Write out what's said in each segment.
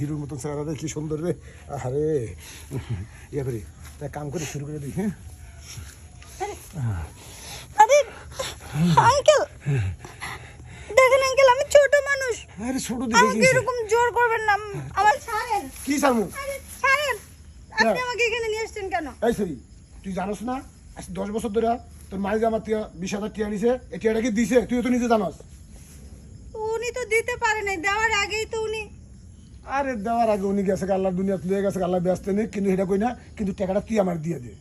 হিরোর মতন চেহারা কি সুন্দর রে। আরে ইয়ে করি তাই কাম করে শুরু করে দিই হ্যাঁ? আরে আঙ্কেল দেখেন আঙ্কেল আমি ছোট মানুষ। আরে ছোট আমাকে এরকম জোর করবেন না। আমার ছাড়েন কি ছাড়েন আপনি আমাকে এখানে নিয়ে আসছেন কেন? এই সরি তুই জানোস না আজ দশ বছর ধরে তোর মায়ের আমার টিয়া বিশ হাজার টিয়া নিছে এই টিয়াটা কি দিছে? তুই তো নিজে জানোস। উনি তো দিতে পারে নাই দেওয়ার আগেই তো উনি আরে দেওয়ার আগে উনি গেছে আল্লাহ দুনিয়া তুলে গেছে আল্লাহ ব্যস্ত নেই কিন্তু এটা কই না কিন্তু টাকাটা তুই আমার দিয়ে দে।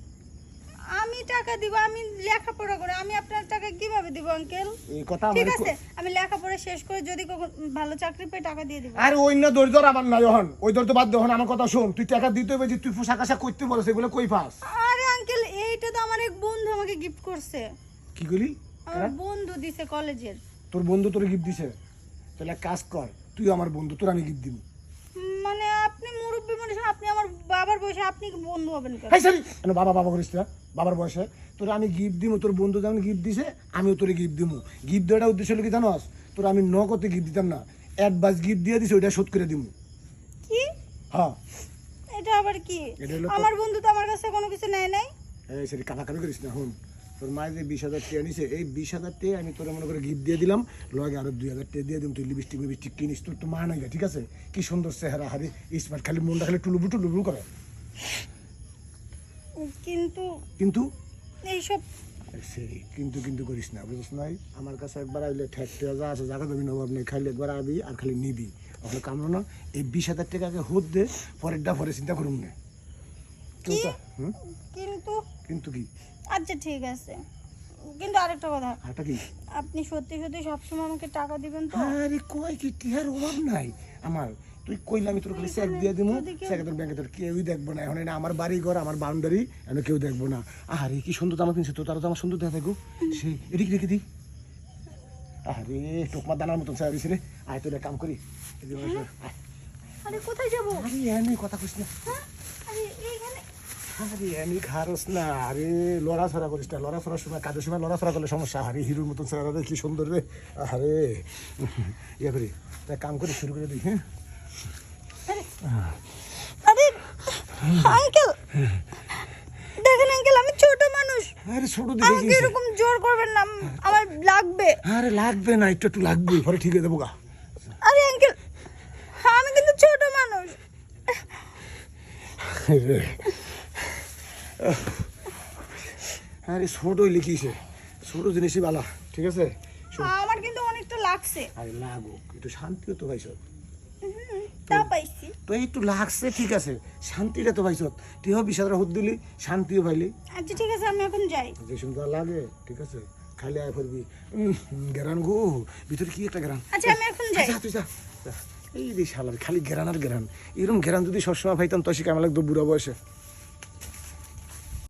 আমি টাকা দিব আমি লেখাপড়া করে আমি আপনার টাকা কীভাবে দিব আঙ্কেল? এই কথা ঠিক আছে আমি লেখাপড়া শেষ করে যদি কখন ভালো চাকরি পেয়ে টাকা দিয়ে দিব। আরে ওই না দরিদ্র আমার নাই হন ওই দরিদ্র বাদ দেহন আমার কথা শোন তুই টাকা দিতে হবে যে তুই পোশাক আশাক করতে পারো সেগুলো কই পাস? আরে আঙ্কেল এইটা তো আমার এক বন্ধু আমাকে গিফট করছে। কি করলি আমার বন্ধু দিছে কলেজের তোর বন্ধু তোর গিফট দিছে। তাহলে কাজ কর তুই আমার বন্ধু তোর আমি গিফট দিব। বাবার বয়সে আপনি বন্ধু হবেন কেন? Hi sorry. কেন বাবা বাবা করিস না? বাবার বয়সে। তোর আমি গিফট দিব তোর বন্ধু যেমন গিফট দিছে আমিও তোর গিফট দিব গিফট দেওয়াটা উদ্দেশ্য হলো কি জানোস? তোর আমি নগদে গিফট দিতাম না। অ্যাডভান্স গিফট দিয়ে দিছি ওইটা শোধ করে দিব কি? হ্যাঁ। এটা আবার কি? আমার বন্ধু তো আমার কাছে কোনো কিছু নেয় নাই। এই সরি কানাকানি করিস না হুন। তোর মায়ের যে বিশ হাজার টাকা নিছে এই বিশ হাজার টাকা আমি তোর মনে করে গিফট দিয়ে দিলাম। লগে আরও দুই হাজার টাকা দিয়ে দিম তুই লিপস্টিক লিপস্টিক কিনিস তোর তো মা নাই গা, ঠিক আছে? কি সুন্দর চেহারা হারি স্মার্ট খালি মনটা খালি টুলুবু টুলুবু করে। কিন্তু কিন্তু? এইসব সেই কিন্তু কিন্তু করিস না বুঝিস নাই? আমার কাছে একবার আইলে ঠেকতে যা আছে জায়গা দেবি নবাব নেই খাইলে একবার আবি আর খালি নিবি। ওখানে কামড়ো না এই বিশ হাজার টাকাকে হোদ দে পরেরটা পরে চিন্তা করুন না। কিন্তু কিন্তু কি? আচ্ছা ঠিক আছে। কিন্তু আরেকটা কথা কি? আপনি সত্যি সত্যি সবসময় আমাকে টাকা দিবেন তো? আরে কয় কি টিহার অভাব নাই? আমার তুই কইলে আমি তোর খালি চেক দিয়ে যদি চেক তোর ব্যাংকে তোর কেউই দেখব না। এখন এটা আমার বাড়ি ঘর আমার বাউন্ডারি এখন কেউ দেখব না। আরে কি সুন্দর জামা কিনছে তো তারা তো আমার সুন্দর দেখা থাকো সেই এদিকে রেখে দিই আরে টোকমা দানার মতন চাই রে। আয় তোর কাম করি। আয়। আরে কোথায় যাব? আরে কথা কইস না। হ্যাঁ? আরে আরে এমনি খারস না। আরে লড়াছড়া করিস না। লড়াছড়ার সময় কাজের সময় লড়াছড়া করলে সমস্যা। আরে হিরোর মতন চেহারা কি সুন্দর রে। আরে ইয়ে করি তাই কাম করে শুরু করে দিই হ্যাঁ? আরে আঙ্কেল দেখেন আঙ্কেল আমি ছোট মানুষ। আরে ছোট দিকে আমাকে এরকম জোর করবেন না আমার লাগবে। আরে লাগবে না একটু একটু লাগবে পরে ঠিক হয়ে গা। আরে আঙ্কেল আমি কিন্তু ছোট মানুষ। আরে ছোট লিখিছে। ছোট জিনিসই ভালো ঠিক আছে? আমার কিন্তু অনেকটা লাগছে। আরে লাগুক। একটু শান্তিও তো পাইছ। তা পাইছি। তো একটু লাগছে ঠিক আছে। শান্তিটা তো পাইছ। তুই বিশ হাজার হুদ দিলি শান্তিও পাইলি। আচ্ছা ঠিক আছে আমি এখন যাই। যে সুন্দর লাগে ঠিক আছে? খালি আয় করবি গেরান গো ভিতরে কি একটা গেরান? আচ্ছা আমি এখন যাই। যা তুই যা। যা। এই রে শালার খালি গেরান আর গেরান। এরকম গেরান যদি সবসময় পাইতাম তো সে কেমন লাগতো বুড়া বয়সে?